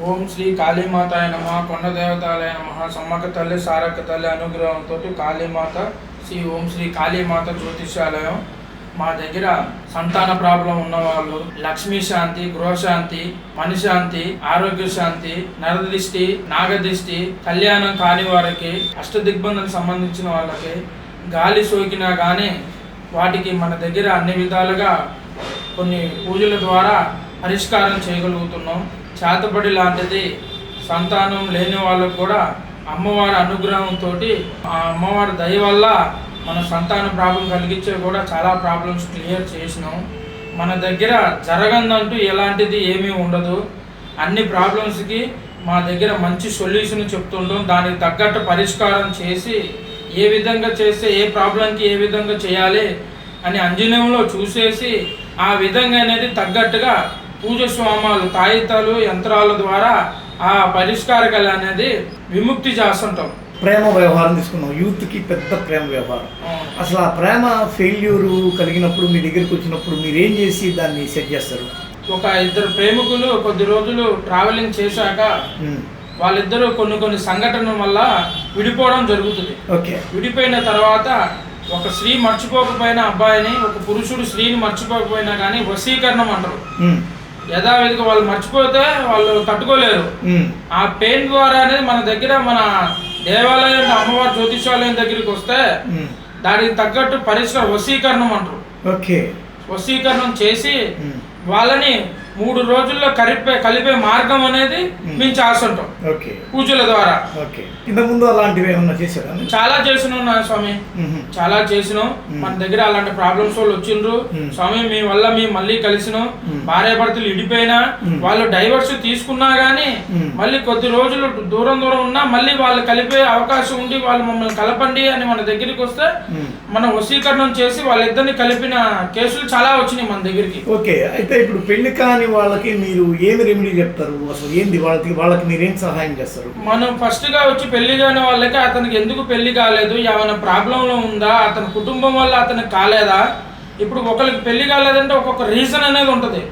ఓం శ్రీ కాళీమాతాయ నమ. కొండ దేవతాలయ నమ. సమ్మక్క తల్లి సారక్క తల్లి అనుగ్రహంతో కాళీమాత శ్రీ ఓం శ్రీ కాళీమాత జ్యోతిషాలయం మా దగ్గర సంతాన ప్రాబ్లం ఉన్నవాళ్ళు లక్ష్మీ శాంతి గృహశాంతి మనశాంతి ఆరోగ్య శాంతి నరదృష్టి నాగదృష్టి కళ్యాణం కాని వారికి అష్టదిగ్బంధనకు సంబంధించిన వాళ్ళకి గాలి సోకినా కానీ వాటికి మన దగ్గర అన్ని విధాలుగా కొన్ని పూజల ద్వారా పరిష్కారం చేయగలుగుతున్నాం. చేతబడి లాంటిది సంతానం లేని వాళ్ళకు కూడా అమ్మవారి అనుగ్రహంతో ఆ అమ్మవారి దయ వల్ల మన సంతాన ప్రాబ్లం కలిగించే కూడా చాలా ప్రాబ్లమ్స్ క్లియర్ చేసినాం. మన దగ్గర జరగందంటూ ఎలాంటిది ఏమీ ఉండదు. అన్ని ప్రాబ్లమ్స్కి మా దగ్గర మంచి సొల్యూషన్ చెప్తుంటాం. దానికి తగ్గట్టు పరిష్కారం చేసి ఏ విధంగా చేస్తే ఏ ప్రాబ్లంకి ఏ విధంగా చేయాలి అని అంజనీయంలో చూసేసి ఆ విధంగా అనేది తగ్గట్టుగా పూజ స్వామాలు తాయితాలు యంత్రాల ద్వారా ఆ పరిష్కారకలు అనేది విముక్తి చేస్తుంటాం. ప్రేమ వ్యవహారం తీసుకున్నాం. యూత్కి పెద్ద ప్రేమ వ్యవహారం. అసలు ఆ ప్రేమ ఫెయిల్యూరు కలిగినప్పుడు మీ దగ్గరికి వచ్చినప్పుడు మీరు ఏం చేసి దాన్ని సెట్ చేస్తారు? ఒక ఇద్దరు ప్రేమికులు కొద్ది రోజులు ట్రావెలింగ్ చేశాక వాళ్ళిద్దరూ కొన్ని కొన్ని సంఘటనల వల్ల విడిపోవడం జరుగుతుంది. ఓకే. విడిపోయిన తర్వాత ఒక స్త్రీ మర్చిపోకపోయినా అబ్బాయిని ఒక పురుషుడు స్త్రీని మర్చిపోకపోయినా కానీ వశీకరణం అంటారు. యథావిధిగా వాళ్ళు మర్చిపోతే వాళ్ళు తట్టుకోలేరు. ఆ పెయిన్ ద్వారా అనేది మన దగ్గర మన దేవాలయం అమ్మవారి జ్యోతిషాలయం దగ్గరికి వస్తే దానికి తగ్గట్టు పరిష్కారం వశీకరణం అంటారు. ఓకే. వశీకరణం చేసి వాళ్ళని మూడు రోజుల్లో కలిపే కలిపే మార్గం అనేది మేము చేస్తుంటాం. ఓకే. పూజల ద్వారా. ఓకే. ఇంతకుముందు అలాంటివి ఏమన్నా చేశారా? చాలా చేసినాం స్వామి. చాలా చేసినాం. మన దగ్గర అలాంటి ప్రాబ్లమ్స్ వాళ్ళు వచ్చిండ్రు. స్వామి మీ వల్ల మేము మళ్ళీ కలిసినాం. భార్య భర్తలు ఇడిపోయినా. వాళ్ళు డైవర్స్ తీసుకున్నా గానీ. మళ్ళీ కొద్ది రోజులు దూరం దూరం ఉన్నా మళ్ళీ వాళ్ళు కలిపే అవకాశం ఉండి వాళ్ళు మమ్మల్ని కలపండి అని మన దగ్గరికి వస్తే. మనం వశీకరణం చేసి వాళ్ళిద్దరిని కలిపిన కేసులు చాలా వచ్చినాయి మన దగ్గరికి. ఓకే. అయితే ఇప్పుడు పెళ్ళి కాని వాళ్ళకి మీరు ఏమి రెమెడీ చెప్తారు? అసలు ఏంది? వాళ్ళకి వాళ్ళకి మీరు ఏం సహాయం చేస్తారు? మనం ఫస్ట్గా వచ్చి పెళ్ళి కాని వాళ్ళకి అతనికి ఎందుకు పెళ్ళి కాలేదు? ఏమైనా ప్రాబ్లంలో ఉందా? అతని కుటుంబం వల్ల అతనికి కాలేదా? ఇప్పుడు ఒకరికి పెళ్ళి కాలేదంటే ఒక్కొక్క రీజన్ అనేది ఉంటుంది.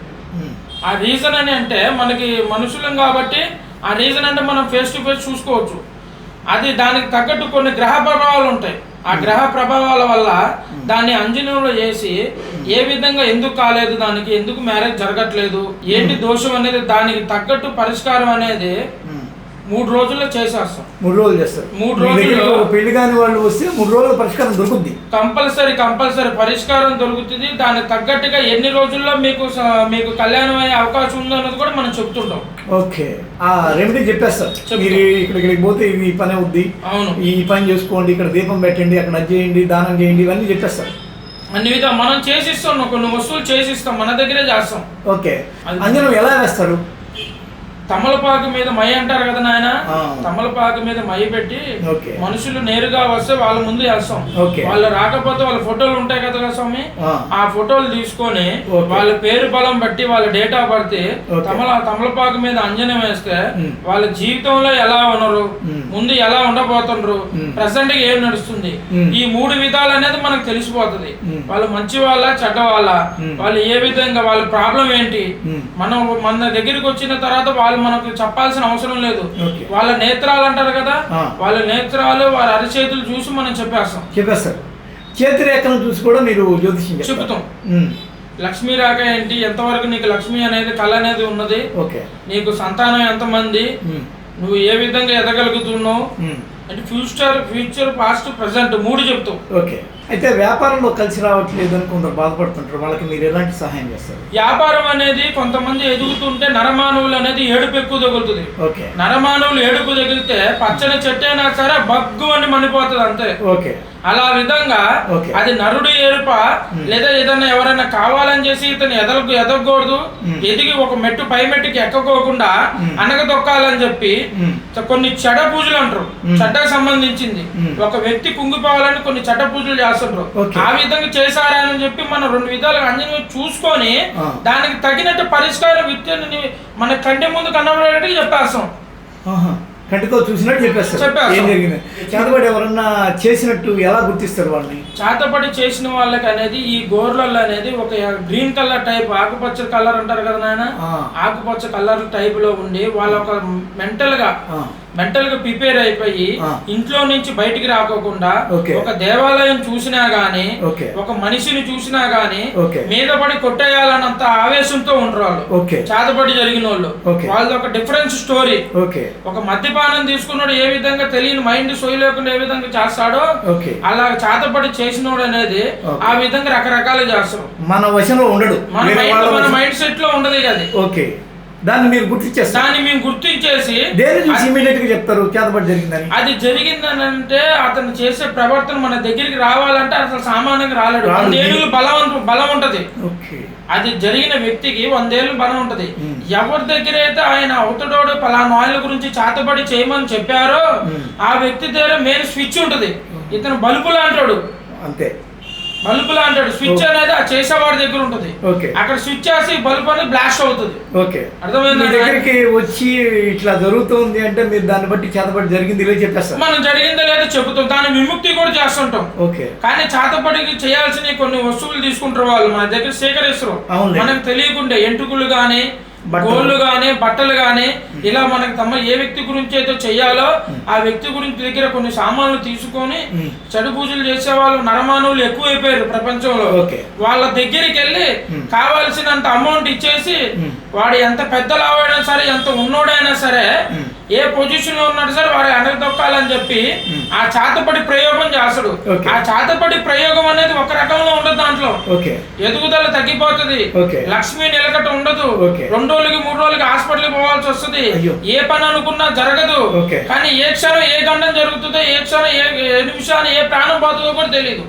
ఆ రీజన్ అని అంటే మనకి మనుషులం కాబట్టి ఆ రీజన్ అంటే మనం ఫేస్ టు ఫేస్ చూసుకోవచ్చు. అది దానికి తగ్గట్టు కొన్ని గ్రహ ప్రభావాలు ఉంటాయి. ఆ గ్రహ ప్రభావాల వల్ల దాన్ని అంజనంలో చేసి ఏ విధంగా ఎందుకు కాలేదు దానికి? ఎందుకు మ్యారేజ్ జరగట్లేదు? ఏంటి దోషం అనేది దానికి తగ్గట్టు పరిష్కారం అనేది. మూడు రోజుల్లో చేసేస్తాం. మూడు రోజులు చేస్తారు. మూడు ఒక పెళ్ళి కాని వాళ్ళు వస్తే మూడు రోజుల పరిష్కారం దొరుకుద్ది. కంపల్సరీ కంపల్సరీ పరిష్కారం దొరుకుతుంది. దానికి తగ్గట్టుగా ఎన్ని రోజుల్లో మీకు మీకు కళ్యాణం అయ్యే అవకాశం ఉందో అన్నది కూడా మనం చెప్తుంటాం. ఓకే. ఆ రెమెడీ చెప్పేస్తారు. మీరు ఇక్కడికి పోతే ఈ పని అవుద్ది. అవును. ఈ పని చేసుకోండి ఇక్కడ దీపం పెట్టండి అక్కడ చేయండి దానం చేయండి ఇవన్నీ చెప్పేస్తారు. అన్ని విధాలు మనం చేసిస్తాం కొన్ని వస్తువులు చేసిస్తాం మన దగ్గరే చేస్తాం. ఓకే. అంజనం ఎలా వేస్తారు? తమలపాకు మీద మై అంటారు కదా నాయన. తమలపాకు మీద మై పెట్టి మనుషులు నేరుగా వస్తే వాళ్ళ ముందు వేస్తాం. వాళ్ళు రాకపోతే వాళ్ళ ఫోటోలు ఉంటాయి కదా స్వామి ఆ, ఫోటోలు తీసుకొని. వాళ్ళ పేరు బలం బట్టి వాళ్ళ డేట్ ఆఫ్ బర్త్ ఓకే. తమల తమలపాకు మీద అంజనం వేస్తే. వాళ్ళ జీవితంలో ఎలా ఉన్నారు. ముందు ఎలా ఉండబోతుండ్రు మ్. ప్రెసెంట్గా ఏం నడుస్తుంది. ఈ మూడు విధాలు అనేది మనకు తెలిసిపోతుంది. వాళ్ళు మంచి వాళ్ళ చెడ్డ వాళ్ళ. వాళ్ళు ఏ విధంగా వాళ్ళ ప్రాబ్లం ఏంటి. మనం మన దగ్గరికి వచ్చిన తర్వాత వాళ్ళు మనకు చెప్పాల్సిన అవసరం లేదు. వాళ్ళ నేత్రాలు అంటారు కదా. వాళ్ళ నేత్రాలు వాళ్ళ అరిచేతులు చూసి మనం చెప్పేస్తాం. చెప్పేస్తారు చేతి రేఖను చూసి కూడా మీరు జ్యోతిష్యం చెప్తారు. చెబుతాం. లక్ష్మీ రాక ఏంటి? ఎంతవరకు నీకు లక్ష్మి అనేది కళ అనేది ఉన్నది? ఓకే. నీకు సంతానం ఎంతమంది? నువ్వు ఏ విధంగా ఎదగలుగుతున్నావు? అంటే ఫ్యూచర్ ఫ్యూచర్ పాస్ట్ ప్రజెంట్ మూడు చెప్తావు ఓకే. అయితే వ్యాపారంలో కలిసి రావట్లేదు అని కొందరు బాధపడుతుంటారు. వాళ్ళకి మీరు ఎలాంటి సహాయం చేస్తారు? వ్యాపారం అనేది కొంతమంది ఎదుగుతుంటే నరమానవులు అనేది ఏడుపు ఎక్కువ తగులుతుంది. ఓకే. నరమానవులు ఏడుపు తగిలితే పచ్చని చెట్టు అయినా సరే బగ్గు అని మనిపోతుంది అంతే. ఓకే. అలా విధంగా. అది నరుడు ఏరుప. లేదా ఏదైనా ఎవరైనా కావాలని చేసి ఇతను ఎదలకు ఎదగకూడదు. ఎదిగి ఒక మెట్టు పై మెట్టుకి ఎక్కకోకుండా. అనగదొక్కాలని చెప్పి కొన్ని చెడ పూజలు అంటారు. చెడ్డకు సంబంధించింది. ఒక వ్యక్తి కుంగిపోవాలని కొన్ని చెడ్డ పూజలు చేస్తుంటారు. ఆ విధంగా చేశారా అని చెప్పి మనం రెండు విధాలుగా అంజనం చూసుకొని. దానికి తగినట్టు పరిష్కార విద్యని మన కంటి ముందు కనబడేటట్టు చెప్పేస్తాం. కంటితో చూసినట్టు చెప్పేస్తారు. చెప్పేస్తాం. ఏం జరిగింది? చేతబడి ఎవరన్నా చేసినట్టు ఎలా గుర్తిస్తారు వాళ్ళని? చేతపడి చేసిన వాళ్ళకి అనేది ఈ గోర్లలో అనేది ఒక గ్రీన్ కలర్ టైప్ ఆకుపచ్చ కలర్ అంటారు కదా నాయన. ఆకుపచ్చ కలర్ టైప్లో ఉండి వాళ్ళ ఒక మెంటల్గా మెంటల్గా ప్రిపేర్ అయిపోయి. ఇంట్లో నుంచి బయటికి రాకోకుండా. ఒక దేవాలయం చూసినా గానీ. ఒక మనిషిని చూసినా గానీ. మీద పడి కొట్టేయాలన్నంత ఆవేశంతో ఉంటారు వాళ్ళు చేతపడి జరిగిన వాళ్ళు. వాళ్ళది ఒక డిఫరెన్స్ స్టోరీ ఒక మద్యపానం తీసుకున్నాడు ఏ విధంగా తెలియని మైండ్ సోయి లేకుండా ఏ విధంగా చేస్తాడో అలా చేతపడి చేసినోడు అనేది. ఆ విధంగా రకరకాలు చేస్తారు మన వశంలో ఉండడు. మన మైండ్ సెట్లో ఉండదు కదా ఓకే. దాన్ని మీరు గుర్తించేస్తారు. దాన్ని మేము గుర్తించేసి దేని చూసి అది- ఇమీడియట్గా చెప్తారు? చేతబడి జరిగిందని. అది జరిగిందని అంటే అతను చేసే ప్రవర్తన మన దగ్గరికి రావాలంటే అసలు సామాన్యంగా రాలేడు. వందేళ్ళు బలం బలం ఉంటది. అది జరిగిన వ్యక్తికి వందేళ్ళు బలం ఉంటది. ఎవరి దగ్గర అయితే ఆయన అవతడోడు పలానా వాళ్ళ గురించి చేతబడి చేయమని చెప్పారో. ఆ వ్యక్తి దగ్గర మెయిన్ స్విచ్ ఉంటది. ఇతను బల్బు లాంటాడు. అంతే. బల్బు లాంటాడు స్విచ్ అనేది ఆ చేసేవాడి దగ్గర ఉంటది. ఓకే. అక్కడ స్విచ్ చేసి బల్బు అనేది బ్లాస్ట్ అవుతుంది. ఓకే. అర్థమైందా? దగ్గరికి వచ్చి ఇట్లా జరుగుతుంది అంటే మీరు దాన్ని బట్టి చేతబడి జరిగింది ఇలా చెప్పేస్తారు. మనం జరిగిందో లేదో చెబుతాం. దాని విముక్తి కూడా చేస్తుంటాం. ఓకే. కానీ చేతపడికి చేయాల్సిన కొన్ని వస్తువులు తీసుకుంటారు వాళ్ళు. మన దగ్గర సేకరిస్తారు. అవునులే. మనకు తెలియకుండా ఎంటుకులు గాని బట్టలు. గోళ్ళు గాని బట్టలు గాని ఇలా మనకు తమ ఏ వ్యక్తి గురించి అయితే చెయ్యాలో ఆ వ్యక్తి గురించి దగ్గర కొన్ని సామాన్లు తీసుకొని. చెడు పూజలు చేసే వాళ్ళు నరమానవులు ఎక్కువైపోయారు ప్రపంచంలో ఓకే. వాళ్ళ దగ్గరికి వెళ్ళి. కావాల్సినంత అమౌంట్ ఇచ్చేసి. వాడు ఎంత పెద్ద లావైనా సరే ఎంత ఉన్నోడైనా సరే. ఏ పొజిషన్లో ఉన్నాడు సరే వాడు వెనక దొక్కాలని చెప్పి. ఆ చాతపడి ప్రయోగం చేస్తాడు. ఆ చాతపడి ప్రయోగం అనేది ఒక రకంలో ఉండదు దాంట్లో ఓకే ఎదుగుదల తగ్గిపోతుంది ఓకే. లక్ష్మి నిలకట ఉండదు ఓకే. రెండు రోజులకి మూడు రోజులకి హాస్పిటల్కి పోవాల్సి వస్తుంది అయ్యో. ఏ పని అనుకున్నా జరగదు ఓకే. కానీ ఏ క్షణం ఏ గండం జరుగుతుందో ఏ క్షణం ఏ ఏ నిమిషాన్ని ఏ ప్రాణం పోతుందో కూడా తెలియదు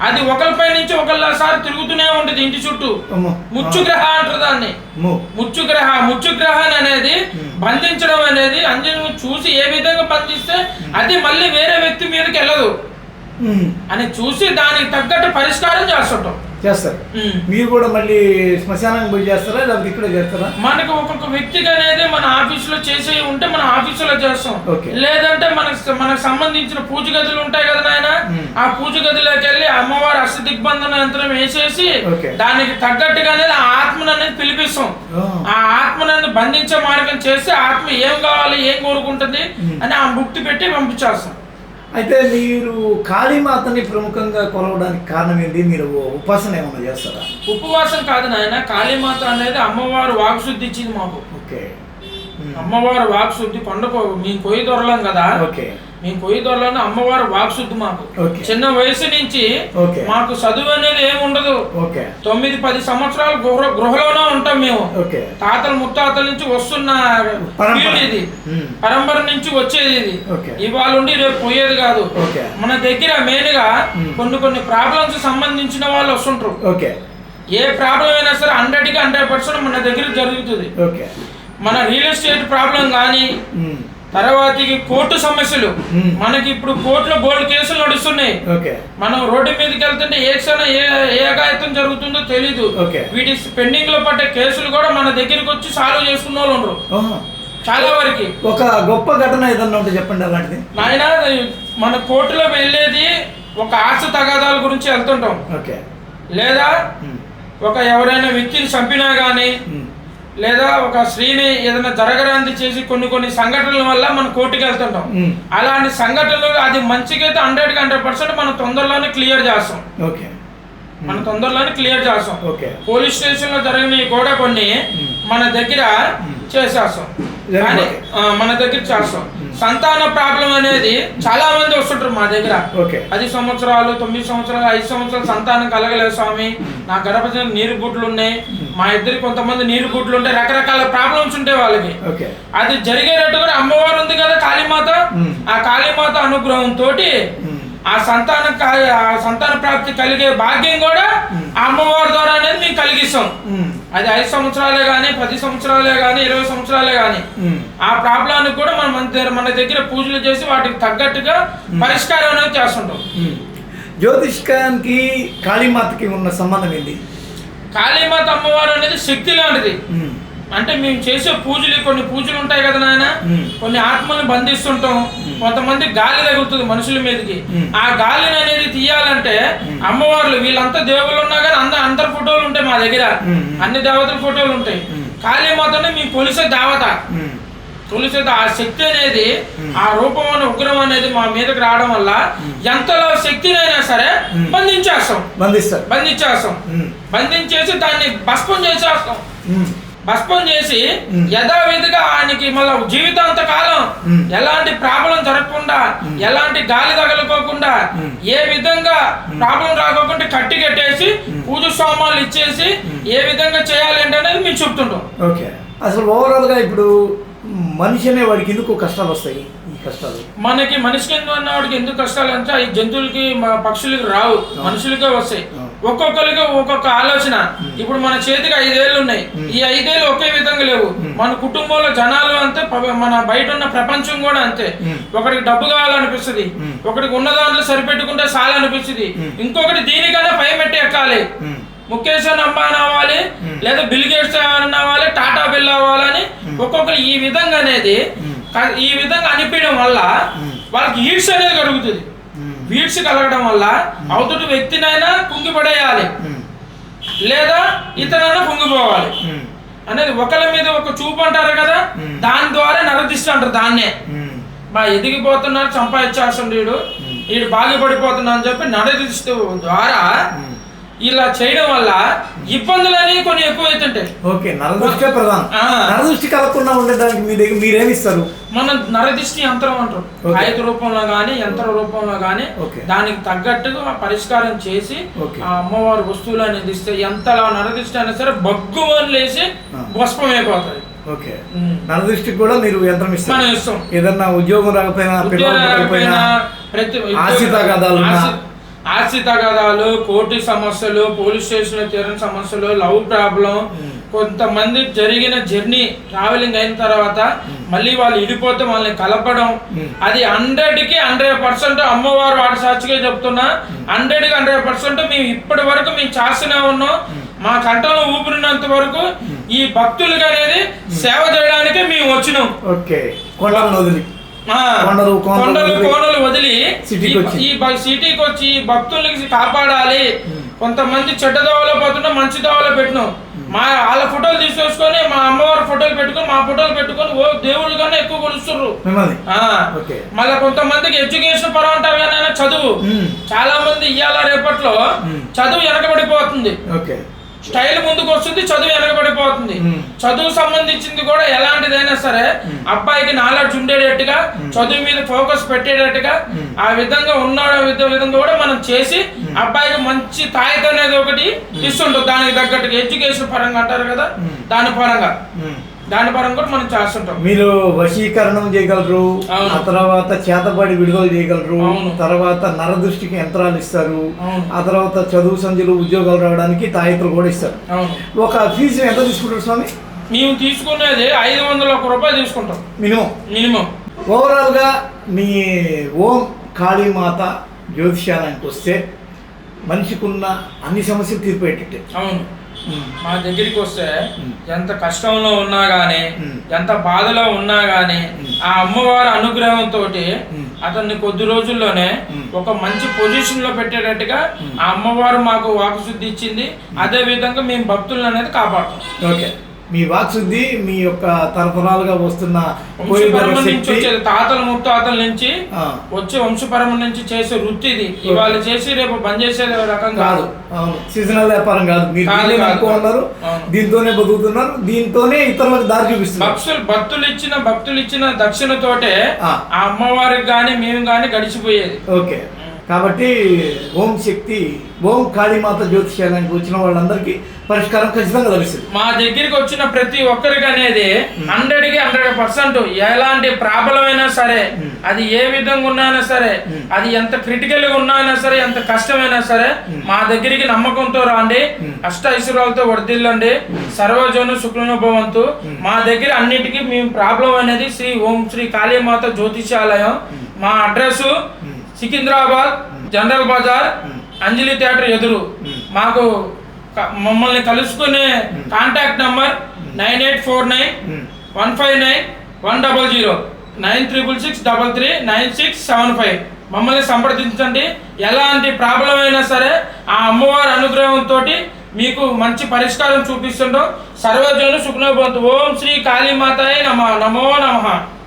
అది ఒకరిపై నుంచి ఒకళ్ళసారి తిరుగుతూనే ఉంటుంది ఇంటి చుట్టూ. ముచ్చుగ్రహ అంటారు దాన్ని. ముచ్చుగ్రహ ముచ్చుగ్రహణ అనేది. బంధించడం అనేది అంజను చూసి ఏ విధంగా బంధిస్తే అది మళ్ళీ వేరే వ్యక్తి మీదకి వెళ్ళదు. అని చూసి దానికి తగ్గట్టు పరిష్కారం చేస్తుంటాం. చేస్తారు. మీరు కూడా మళ్ళీ శ్మశానానికి పోయి చేస్తారా లేకపోతే ఇక్కడే చేస్తారా మనకు ఒక్కొక్క వ్యక్తికి అనేది మన ఆఫీసులో చేసే ఉంటే మన ఆఫీసులో చేస్తాం. లేదంటే మనకు మనకు సంబంధించిన పూజ గదులు ఉంటాయి కదా నాయన. ఆ పూజ గదిలోకి వెళ్ళి అమ్మవారి అష్ట దిగ్బంధన యంత్రం వేసేసి ఓకే. దానికి తగ్గట్టుగా అనేది ఆత్మను అనేది పిలిపిస్తాం ఆ, ఆ ఆత్మనన్ను బంధించే మార్గం చేస్తే ఆత్మ ఏం కావాలి ఏం కోరుకుంటుంది. అని ఆ ముక్తి పెట్టి పంపించేస్తాం అయితే మీరు కాళీమాతని ప్రముఖంగా కొలవడానికి కారణం ఏంటి? మీరు ఉపాసన ఏమైనా చేస్తారా? ఉపవాసం కాదు నాయన కాళీమాత అనేది అమ్మవారు వాక్శుద్ధి ఇచ్చింది మాకు. ఓకే. అమ్మవారు వాక్శుద్ధి కొండకు మేము కొయ్యి దొరలం కదా. ఓకే. మేము కొయ్యి దొరలను అమ్మవారు వాక్శుద్ధి మాకు. చిన్న వయసు నుంచి. మాకు చదువు అనేది ఏమి ఉండదు. ఓకే. తొమ్మిది పది సంవత్సరాలు గృహ గృహలోనే ఉంటాం మేము. తాతల ముత్తాతల నుంచి వస్తున్న ఇది. పరంపర నుంచి వచ్చేది ఇది. ఇవాళ ఉండి రేపు పోయేది కాదు. మన దగ్గర మెయిన్గా. కొన్ని కొన్ని ప్రాబ్లమ్స్ సంబంధించిన వాళ్ళు వస్తుంటారు ఏ ప్రాబ్లం అయినా సరే హండ్రెడ్కి హండ్రెడ్ పర్సెంట్ మన దగ్గర జరుగుతుంది. మన రియల్ ఎస్టేట్ ప్రాబ్లం కానీ తర్వాతకి కోర్టు సమస్యలు. మనకి ఇప్పుడు కోర్టులో బోల్డ్ కేసులు నడుస్తున్నాయి. ఓకే. మనం రోడ్డు మీదకి వెళ్తుంటే ఏ క్షణం ఏ ఏ అఘాయితం జరుగుతుందో తెలీదు. ఓకే. వీటి పెండింగ్లో పడ్డ కేసులు కూడా మన దగ్గరికి వచ్చి సాల్వ్ చేసుకున్న వాళ్ళు ఉండరు. చాలా వరకు. ఒక గొప్ప ఘటన ఏదన్నా ఉంటే చెప్పండి అలాంటిది. నాయన మన కోర్టులో వెళ్ళేది ఒక ఆస్తి తగాదాల గురించి వెళ్తుంటాం. ఓకే. లేదా ఒక ఎవరైనా వ్యక్తిని చంపినా కానీ లేదా ఒక స్త్రీని ఏదైనా జరగరాంది చేసి కొన్ని కొన్ని సంఘటనల వల్ల మనం కోర్టుకి వెళ్తుంటాం. అలాంటి సంఘటనలు అది మంచిగా అయితే హండ్రెడ్ హండ్రెడ్ పర్సెంట్ మనం తొందరలోనే క్లియర్ చేస్తాం. ఓకే. మన తొందరలోనే క్లియర్ చేస్తాం. ఓకే. పోలీస్ స్టేషన్లో జరిగినవి కూడా కొన్ని. మన దగ్గర చేసేస్తాం. కానీ మన దగ్గర చేస్తాం సంతాన ప్రాబ్లం అనేది చాలా మంది వస్తుంటారు మా దగ్గర. ఓకే. పది సంవత్సరాలు తొమ్మిది సంవత్సరాలు ఐదు సంవత్సరాలు సంతానం కలగలేదు స్వామి. నా గర్భజన నీరు గుడ్లు ఉన్నాయి. మా ఇద్దరు కొంతమంది నీరు గుడ్లు ఉంటాయి రకరకాల ప్రాబ్లమ్స్ ఉంటాయి వాళ్ళకి. ఓకే. అది జరిగేటట్టు కూడా అమ్మవారు ఉంది కదా కాళీమాత. ఆ కాళీమాత అనుగ్రహం తోటి ఆ సంతానం సంతాన ప్రాప్తి కలిగే భాగ్యం కూడా ఆ అమ్మవారి ద్వారా అనేది మేము కలిగిస్తాం. అది ఐదు సంవత్సరాలే కానీ పది సంవత్సరాలే కానీ ఇరవై సంవత్సరాలే కానీ. ఆ ప్రాబ్లానికి కూడా మనం మన దగ్గర మన దగ్గర పూజలు చేసి వాటికి తగ్గట్టుగా పరిష్కారం అనేది చేస్తుంటాం. జ్యోతిష్కానికి కాళీమాతకి ఉన్న సంబంధం ఏంటి? కాళీమాత అమ్మవారు అనేది శక్తి లాంటిది. అంటే మేము చేసే పూజలు కొన్ని పూజలు ఉంటాయి కదా నాయన. కొన్ని ఆత్మల్ని బంధిస్తుంటాం. కొంతమంది గాలి తగులుతుంది మనుషుల మీదకి. ఆ గాలిని అనేది తీయాలంటే అమ్మవార్లు వీళ్ళంతా దేవుళ్ళు ఉన్నా కానీ అంద అందరి ఫోటోలు ఉంటాయి మా దగ్గర. అన్ని దేవతల ఫోటోలు ఉంటాయి. మ్మ్. కాళీమాతని మేము కొలిసే దేవత. కొలిసే ఆ శక్తి అనేది ఆ రూపం అనే ఉగ్రం అనేది మా మీదకి రావడం వల్ల ఎంతలో శక్తినైనా సరే. బంధించేస్తాం. బంధిస్తారు. బంధించేస్తాం. బంధించేసి దాన్ని భస్మం చేసేస్తాం. భస్మం చేసి. యథావిధిగా ఆయనకి మళ్ళీ జీవితాంత కాలం. ఎలాంటి ప్రాబ్లం జరగకుండా ఎలాంటి గాలి తగలకోకుండా. ఏ విధంగా ప్రాబ్లం రాకోకుండా కట్టి కట్టేసి పూజ సామాన్లు ఇచ్చేసి ఏ విధంగా చేయాలి అనేది మేము చెప్తుంటాం ఓకే. అసలు ఓవరాల్గా ఇప్పుడు మనిషి అనే వాడికి ఎందుకు కష్టాలు వస్తాయి ఈ కష్టాలు? మనకి మనిషి కింద ఉన్నవాడికి ఎందుకు కష్టాలు అంటే ఈ జంతువులకి పక్షులకి రావు మనుషులకే వస్తాయి. ఒక్కొక్కరికి ఒక్కొక్క ఆలోచన. ఇప్పుడు మన చేతికి ఐదేళ్ళు ఉన్నాయి. ఈ ఐదేళ్ళు ఒకే విధంగా లేవు. మన కుటుంబంలో జనాలు అంతే మన బయట ఉన్న ప్రపంచం కూడా అంతే. ఒకరికి డబ్బు కావాలనిపిస్తుంది. ఒకరికి ఉన్న దాంట్లో సరిపెట్టుకుంటే చాలనిపిస్తుంది. ఇంకొకటి దీనికన్నా పై మెట్టి ఎక్కాలి. ముఖేష్ అంబానీ అవ్వాలి లేదా బిల్ గేట్స్ అవ్వాలి టాటా బిల్ అవ్వాలని ఒక్కొక్కరు ఈ విధంగా అనేది ఈ విధంగా అనిపించడం వల్ల వాళ్ళకి ఈడ్స్ అనేది కలుగుతుంది. వీడ్స్ కలగడం వల్ల అవతటి వ్యక్తినైనా కుంగిపడేయాలి. లేదా ఇతనైనా కుంగిపోవాలి. అనేది ఒకరి మీద ఒక చూపు అంటారు కదా. దాని ద్వారా నరదిష్టి అంటారు దాన్నే. బా ఎదిగిపోతున్నారు సంపాదించాల్సిండు వీడు. వీడు బాగుపడిపోతున్నా అని చెప్పి నరదిష్టి ద్వారా. ఇలా చేయడం వల్ల ఇబ్బందులు అనేవి కొన్ని ఎక్కువ అవుతుంటాయి ఓకే నరదృష్టే ప్రధానం. నరదృష్టి కలగకుండా ఉండడానికి మీ దగ్గర మీరేమిస్తారు మనం నరదిష్టి యంత్రం అంటారు. ఆయుధ రూపంలో కానీ యంత్ర రూపంలో కానీ ఓకే. దానికి తగ్గట్టుగా పరిష్కారం చేసి. ఆ అమ్మవారి వస్తువులు అనేది ఇస్తే ఎంతలా నరదిష్టి అయినా సరే బగ్గు లేసి ఆ. భస్మం అయిపోతుంది ఓకే. నరదృష్టికి కూడా మీరు యంత్రం ఇస్తారు ఏదన్నా ఉద్యోగం రాకపోయినా పిల్లలు రాకపోయినా రాకపోయినా ప్రతి ఆస్తి తగాదాలు కోర్టు సమస్యలు పోలీస్ స్టేషన్లో తీరని సమస్యలు లవ్ ప్రాబ్లం కొంతమంది జరిగిన జర్నీ ట్రావెలింగ్ అయిన తర్వాత మళ్ళీ వాళ్ళు ఇడిపోతే వాళ్ళని కలపడం. అది హండ్రెడ్కి హండ్రెడ్ పర్సెంట్ అమ్మవారు వాడి సాక్షిగా చెప్తున్నా. హండ్రెడ్కి హండ్రెడ్ పర్సెంట్ మేము ఇప్పటి వరకు మేము చేస్తూనే ఉన్నాం. మా కంటలో ఊపిరినంత వరకు ఈ భక్తులకి అనేది సేవ చేయడానికి మేము వచ్చినాం. ఓకే. కొండలు, కోనలు కొండలు వదిలి ఈ- సిటీకి వచ్చి భక్తులకి కాపాడాలి. కొంతమంది చెడ్డ దోవలో పోతున్నా మంచి దోవలో పెట్టినాం. మా వాళ్ళ ఫోటోలు తీసుకొచ్చుకొని మా అమ్మవారి ఫోటోలు పెట్టుకొని మా ఫోటోలు పెట్టుకొని ఓ దేవుళ్ళు కన్నా ఎక్కువ కొలుస్తుర్రు. ఓకే. మళ్ళీ కొంతమందికి ఎడ్యుకేషన్ పరం అంటారు కానీ చదువు. చాలా మంది ఇవాళ రేపట్లో. చదువు వెనకబడిపోతుంది. ఓకే. స్టైల్ ముందుకు వస్తుంది చదువు వెనకబడిపోతుంది. చదువు సంబంధించింది కూడా ఎలాంటిదైనా సరే అబ్బాయికి నాలెడ్జ్ ఉండేటట్టుగా చదువు మీద ఫోకస్ పెట్టేటట్టుగా ఆ విధంగా ఉన్న విధ- విధంగా కూడా మనం చేసి అబ్బాయికి మంచి తాయిత అనేది ఒకటి ఇస్తుంటాం దానికి తగ్గట్టుగా ఎడ్యుకేషన్ పరంగా అంటారు కదా దాని పరంగా. దాని పరంగా కూడా మనం చేస్తుంటాం మీరు వశీకరణం చేయగలరు. ఆ తర్వాత చేతబడి విడుదల చేయగలరు. తర్వాత నరదృష్టికి యంత్రాలు ఇస్తారు. ఆ తర్వాత చదువు సంధ్యలు ఉద్యోగాలు రావడానికి తాయితులు కూడా ఇస్తారు ఒక ఫీజు ఎంత తీసుకుంటారు స్వామి మేము తీసుకునేది ఐదు వందల ఒక రూపాయలు తీసుకుంటాం మినిమం మినిమం ఓవరాల్గా మీ ఓం కాళీమాత జ్యోతిష్యాలయానికి వస్తే మనిషికున్న అన్ని సమస్యలు తీర్పేటట్టే అవును. మా దగ్గరికి వస్తే. ఎంత కష్టంలో ఉన్నా గానీ. ఎంత బాధలో ఉన్నా గానీ. ఆ అమ్మవారి అనుగ్రహంతో. అతన్ని కొద్ది రోజుల్లోనే. ఒక మంచి పొజిషన్లో పెట్టేటట్టుగా ఆ అమ్మవారు మాకు వాకుశుద్ధి ఇచ్చింది అదే విధంగా మేము భక్తులను అనేది కాపాడుతాం ఓకే మీ వాక్శుద్ధి మీ యొక్క తరతరాలుగా వస్తున్న తాతల ముత్తాతల నుంచి వచ్చే వంశపరమ నుంచి చేసే వృత్తి ఇది. ఇవాళ చేసి రేపు బంద్ చేసే రకం కాదు. సీజనల్ వ్యాపారం కాదు. మీరు. దీంతోనే బతుకుతున్నారు దీంతోనే ఇతరులకు దారి చూపిస్తున్నారు. భక్తులు భక్తులు ఇచ్చిన భక్తులు ఇచ్చిన దక్షిణతోటే ఆ. ఆ అమ్మవారికి గాని మేము గాని గడిచిపోయేది. ఓకే. కాబట్టి ఓం శక్తి ఓం కాళీమాత జ్యోతిష్యాలయానికి వచ్చిన వాళ్ళందరికీ పరిష్కారం ఖచ్చితంగా లభిస్తుంది. మా దగ్గరికి వచ్చిన ప్రతి ఒక్కరికి అనేది హండ్రెడ్కి హండ్రెడ్ పర్సెంట్ ఎలాంటి ప్రాబ్లం అయినా సరే అది ఏ విధంగా ఉన్నా సరే అది ఎంత క్రిటికల్గా ఉన్నా సరే ఎంత కష్టమైనా సరే మా దగ్గరికి నమ్మకంతో రాండి అష్ట ఐశ్వర్యాలతో వర్ధిల్లండి సర్వజను శుక్లనుభవంతు మా దగ్గర అన్నిటికీ మేము ప్రాబ్లం అనేది శ్రీ ఓం శ్రీ కాళీమాత జ్యోతిషాలయం మా address Secunderabad general Bazaar Anjali theatre ఎదురు. మాకు మమ్మల్ని కలుసుకునే contact number nine eight four nine one five nine one double zero nine triple six double three nine six seven five. మమ్మల్ని సంప్రదించండి. ఎలాంటి ప్రాబ్లం అయినా సరే ఆ అమ్మవారి అనుగ్రహంతో మీకు మంచి పరిష్కారం చూపిస్తుండో సర్వజనులు సుఖ్నోబంతు ఓం శ్రీ కాళీమాతాయ నమ నమో నమః.